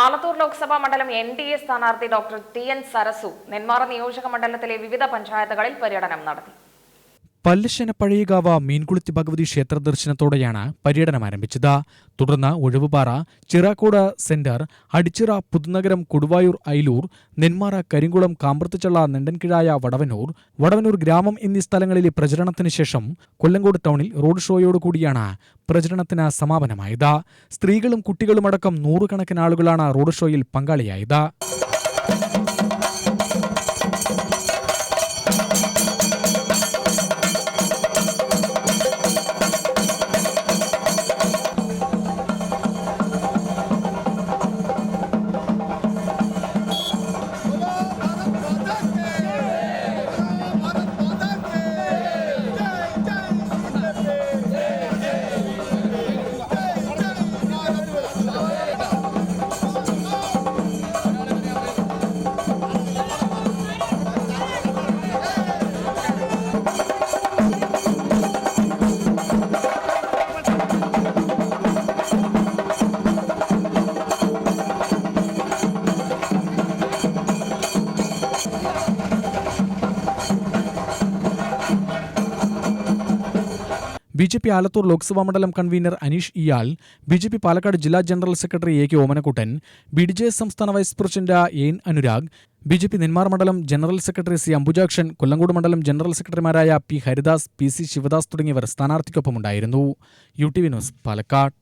ആലത്തൂർ ലോക്സഭാ മണ്ഡലം N D A സ്ഥാനാർത്ഥി doctor T N Sarasu Nenmara നിയോജക മണ്ഡലത്തിലെ വിവിധ പഞ്ചായത്തുകളിൽ പര്യടനം നടത്തി. പല്ലശ്ശന പഴയകാവ മീൻകുളുത്തി ഭഗവതി ക്ഷേത്ര ദർശനത്തോടെയാണ് പര്യടനം ആരംഭിച്ചത്. തുടർന്ന് ഒഴിവുപാറ ചിറാക്കോട് സെന്റർ അടിച്ചിറ പുതുനഗരം കൊടുവായൂർ ഐലൂർ നെന്മാറ കരിങ്കുളം കാമ്പ്രത്തുചള്ള നെണ്ടൻകിഴായ വടവനൂർ വടവനൂർ ഗ്രാമം എന്നീ സ്ഥലങ്ങളിലെ പ്രചരണത്തിന് ശേഷം കൊല്ലങ്കോട് ടൗണിൽ റോഡ് ഷോയോടുകൂടിയാണ് പ്രചരണത്തിന് സമാപനമായത്. സ്ത്രീകളും കുട്ടികളുമടക്കം നൂറുകണക്കിന് ആളുകളാണ് റോഡ് ഷോയിൽ പങ്കാളിയായത്. B J P Alathur Loksabha മണ്ഡലം കൺവീനർ അനീഷ് ഇയാൽ ബി ജെ പി പാലക്കാട് ജില്ലാ general secretary A K Omanakuttan B D J സംസ്ഥാന vice president N Anurag B J P Nenmara മണ്ഡലം general secretary C Ambujakshan Kollengode മണ്ഡലം general സെക്രട്ടറിമാരായ P Haridas P C Sivadas തുടങ്ങിയവർ സ്ഥാനാർത്ഥിക്കൊപ്പമുണ്ടായിരുന്നു. U T V news Palakkad.